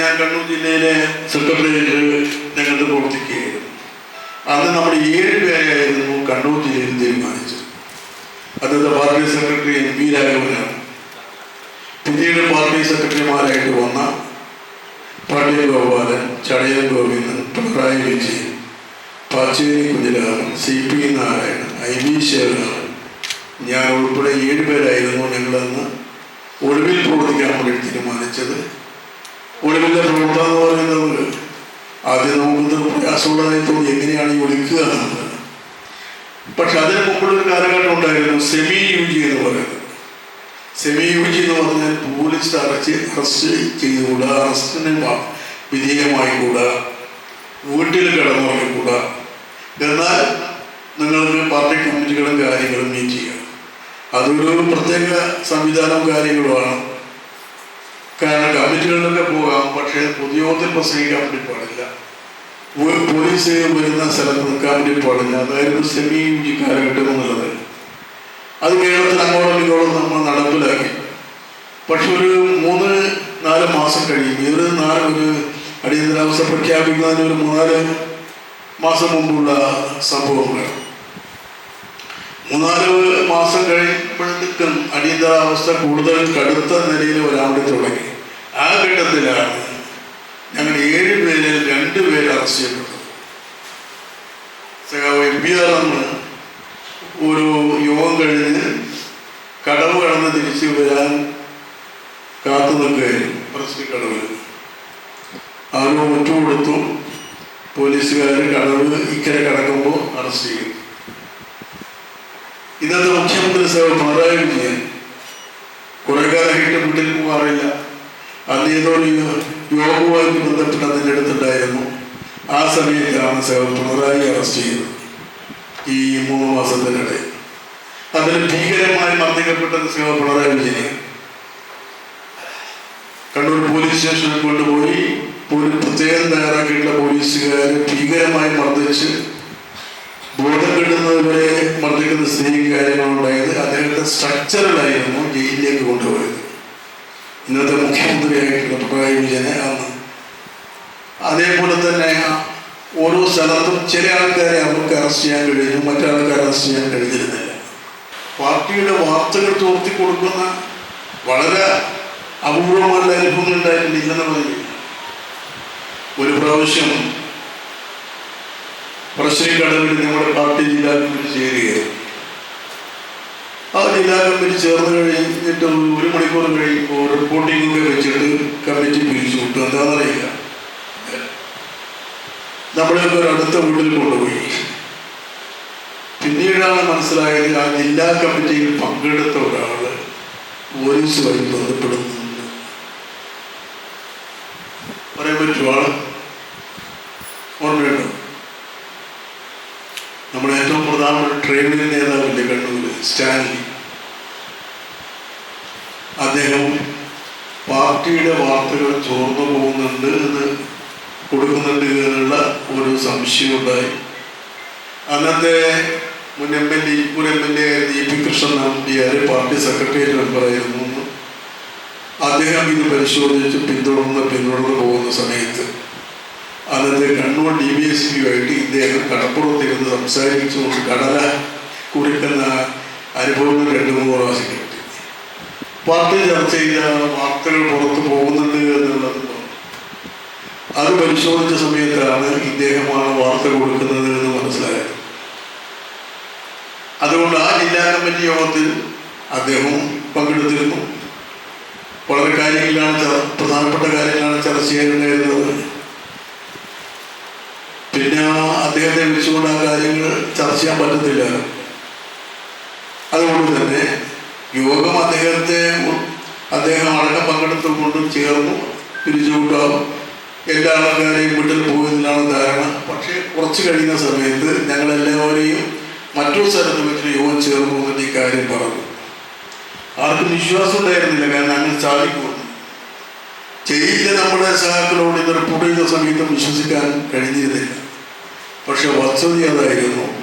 ഞാൻ കണ്ണൂർ ജില്ലയിലെ സെക്രട്ടേറിയറ്റിൽ രംഗത്ത് പ്രവർത്തിക്കുകയായിരുന്നു. അന്ന് നമ്മൾ ഏഴ് പേരെയായിരുന്നു കണ്ണൂർ ജില്ലയിൽ തീരുമാനിച്ചത്. അന്നത്തെ പാർട്ടി സെക്രട്ടറി എം പി രാഘവനാണ്. പിന്നീട് പാർട്ടി സെക്രട്ടറിമാരായിട്ട് വന്ന Pandya Gopalan Chadayan Govindan Pinarayi Vijayan Pacheri Kunhilaran C P Narayanan I V Sekharan ഞാൻ ഉൾപ്പെടെ ഏഴ് പേരായിരുന്നു ഞങ്ങളന്ന് ഒളിവിൽ പ്രവർത്തിക്കാൻ വേണ്ടി തീരുമാനിച്ചത് ഒളിവിലെ പ്രവർത്തനം എന്ന് പറയുന്നത് ആദ്യം പ്രയാസമുള്ളതായി എങ്ങനെയാണ് ഈ ഒളിക്കുക പക്ഷെ അതിന് മുമ്പുള്ളൊരു കാലഘട്ടം ഉണ്ടായിരുന്നു സെമി യു ജി എന്ന് പറയുന്നത്. സെമി യു ജി എന്ന് പറഞ്ഞാൽ പോലീസ് അറച്ച് അറസ്റ്റ് ചെയ്തുകൂടാ അറസ്റ്റിന് വിധേയമായിക്കൂടാ വീട്ടിൽ കിടന്നുറങ്ങിക്കൂടാ. എന്നാൽ നിങ്ങൾക്ക് പാർട്ടി കമ്മിറ്റികളും കാര്യങ്ങളും മീറ്റ് ചെയ്യണം അതൊരു പ്രത്യേക സംവിധാനവും കാര്യങ്ങളുമാണ് കാരണം കമ്മിറ്റികളിലൊക്കെ പോകാം പക്ഷേ പൊതുയോഗത്തിൽ പ്രസംഗിക്കാൻ വേണ്ടി പാടില്ല. പോലീസ് വരുന്ന സ്ഥലത്ത് നിൽക്കാൻ വേണ്ടി പാടില്ല. അതായിരുന്നു സെമി ജി കാലഘട്ടം എന്നുള്ളത്. അത് കേരളത്തിൽ അങ്ങോട്ടും ഇങ്ങോട്ടും നമ്മൾ നടപ്പിലാക്കി. പക്ഷെ ഒരു മൂന്ന് നാല് മാസം കഴിയും ഇവർ നാല് ഒരു അടിയന്തരാവസ്ഥ പ്രഖ്യാപിക്കുന്നതിന് ഒരു മൂന്നാൽ മാസം മുമ്പുള്ള സംഭവങ്ങൾ. മൂന്നാൽ മാസം കഴിയുമ്പോഴത്തേക്കും അടിയന്തരാവസ്ഥ കൂടുതൽ കടുത്ത നിലയിൽ വരാൻ വേണ്ടി തുടങ്ങി. ആ ഘട്ടത്തിലാണ് ഞങ്ങൾ ഏഴ് പേരിൽ രണ്ട് പേര് അറസ്റ്റ് ചെയ്യപ്പെട്ടു സഖാവ് എം പി ആർ ഒരു യോഗം കഴിഞ്ഞ് കടവ് കടന്ന് തിരിച്ചു വരാൻ കാത്തു നിൽക്കുകയായിരുന്നു പ്രസ് കടവിൽ. ആരോ ഒറ്റ കൊടുത്തു പോലീസുകാർ കടവ് ഇക്കരെ കടക്കുമ്പോൾ അറസ്റ്റ് ചെയ്യും. ഇന്നത്തെ മുഖ്യമന്ത്രി സേവ പിണറായി വിജയൻ കുറെ കാലമായിട്ട് വീട്ടിൽ പോകാറില്ല. അന്ന് ഏതോ യോഗവുമായി ബന്ധപ്പെട്ട് അതിന്റെ അടുത്തുണ്ടായിരുന്നു. ആ സമയത്താണ് സേവ പിണറായി അറസ്റ്റ് ചെയ്തത്. ഈ മൂന്ന് മാസത്തിനിടെ. അതിൽ ഭീകരമായി മർദ്ദിക്കപ്പെട്ടത് സേവ പിണറായി വിജയനെ. കണ്ണൂർ പോലീസ് സ്റ്റേഷനിൽ കൊണ്ടുപോയി പ്രത്യേകം തയ്യാറാക്കിയിട്ടുള്ള പോലീസുകാരെ ഭീകരമായി മർദ്ദിച്ച് ബോധം കിട്ടുന്നതുവരെ മർദ്ദിക്കുന്ന സ്ഥിതി കാര്യങ്ങളുണ്ടായത് അദ്ദേഹത്തെ സ്ട്രക്ചറിലായിരുന്നു ജയിലിലേക്ക് കൊണ്ടുപോയത്. ഇന്നത്തെ മുഖ്യമന്ത്രിയായിട്ടുള്ള പിണറായി വിജയനെ അന്ന് അതേപോലെ തന്നെ ഓരോ സ്ഥലത്തും ചില ആൾക്കാരെ അവർക്ക് അറസ്റ്റ് ചെയ്യാൻ കഴിഞ്ഞു മറ്റാൾക്കാരെ അറസ്റ്റ് ചെയ്യാൻ കഴിഞ്ഞിരുന്നില്ല. പാർട്ടിയുടെ വാർത്തകൾ ചോർത്തി കൊടുക്കുന്ന വളരെ അപൂർവമായ അനുഭവങ്ങൾ ഉണ്ടായിട്ടില്ലെന്ന് പറഞ്ഞു ഒരു പ്രാവശ്യം പ്രശ്നം കടവിൽ നമ്മുടെ പാർട്ടി ജില്ലാ കമ്മിറ്റി ചേരുകയായിരുന്നു. ആ ജില്ലാ കമ്മിറ്റി ചേർന്ന് കഴിഞ്ഞിട്ട് ഒരു മണിക്കൂർ കഴിയുമ്പോൾ റിപ്പോർട്ടിംഗ് വെച്ചിട്ട് കമ്മിറ്റി പിരിച്ചു വിട്ടു എന്താണെന്നറിയില്ല. നമ്മളെയൊക്കെ ഒരു അടുത്ത വീട്ടിൽ കൊണ്ടുപോയി. പിന്നീടാണ് മനസ്സിലായത് ആ ജില്ലാ കമ്മിറ്റിയിൽ പങ്കെടുത്ത ഒരാൾ പോലീസുമായി ബന്ധപ്പെടുന്നുണ്ട് പറയാൻ പറ്റുമോ ആൾ? ഓർമ്മയുണ്ടോ? നമ്മുടെ ഏറ്റവും പ്രധാനപ്പെട്ട ട്രേഡ് നേതാവില്ലേ കണ്ണൂർ സ്റ്റാൻലി അദ്ദേഹം പാർട്ടിയുടെ വാർത്തകൾ ചോർന്നു പോകുന്നുണ്ട് എന്ന് കൊടുക്കുന്നുണ്ട് എന്നുള്ള ഒരു സംശയം ഉണ്ടായി അന്നത്തെ മുൻ എം എൽ എ മുൻ M L A E P Krishnan Nambiar party secretariat മെമ്പറായിരുന്നു അദ്ദേഹം ഇത് പരിശോധിച്ച് പിന്തുടർന്ന് പിന്തുടർന്ന് പോകുന്ന സമയത്ത് അന്നത്തെ കണ്ണൂർ ഡി ബി എസ് പിയുമായിട്ട് ഇദ്ദേഹം കടപ്പുറത്തിരുന്ന് സംസാരിച്ചുകൊണ്ട് കടല കുറിക്കുന്ന അനുഭവങ്ങൾ രണ്ട് മൂന്ന് പ്രാവശ്യം കിട്ടി പാർട്ടി ചർച്ച ചെയ്ത വാർത്തകൾ പുറത്തു പോകുന്നുണ്ട് എന്നുള്ളത്. അത് പരിശോധിച്ച സമയത്താണ് ഇദ്ദേഹമാണ് വാർത്ത കൊടുക്കുന്നത് എന്ന് മനസ്സിലായത് അതുകൊണ്ട് ആ ജില്ലാ കമ്മിറ്റി യോഗത്തിൽ അദ്ദേഹവും പങ്കെടുത്തിരുന്നു. വളരെ കാര്യങ്ങളിലാണ് പ്രധാനപ്പെട്ട കാര്യങ്ങളാണ് ചർച്ച ചെയ്യുന്നത് പിന്നെ അദ്ദേഹത്തെ വിളിച്ചുകൊണ്ട് ആ കാര്യങ്ങൾ ചർച്ച ചെയ്യാൻ പറ്റത്തില്ല. അതുകൊണ്ട് തന്നെ യോഗം അദ്ദേഹത്തെ അദ്ദേഹം അടക്കം പങ്കെടുത്തുകൊണ്ടും ചേർന്നു പിരിച്ചുവിട്ടാം. എല്ലാ ആൾക്കാരെയും വീട്ടിൽ പോകുന്നതിനാണ് ധാരണ. പക്ഷേ കുറച്ച് കഴിയുന്ന സമയത്ത് ഞങ്ങളെല്ലാവരെയും മറ്റൊരു സ്ഥലത്ത് വെച്ച് യോഗം ചേർന്നു എന്നിട്ട് ഈ കാര്യം പറഞ്ഞു. ആർക്കും വിശ്വാസം ഉണ്ടായിരുന്നില്ല. കാരണം അങ്ങനെ സാധിക്കുമെന്ന് ചെയ്യില്ല നമ്മുടെ സഹാക്കളോട് റിപ്പോർട്ട് ചെയ്ത സമയത്ത് വിശ്വസിക്കാൻ കഴിഞ്ഞിരുന്നില്ല. പക്ഷെ വസ്തുത അതായിരുന്നു.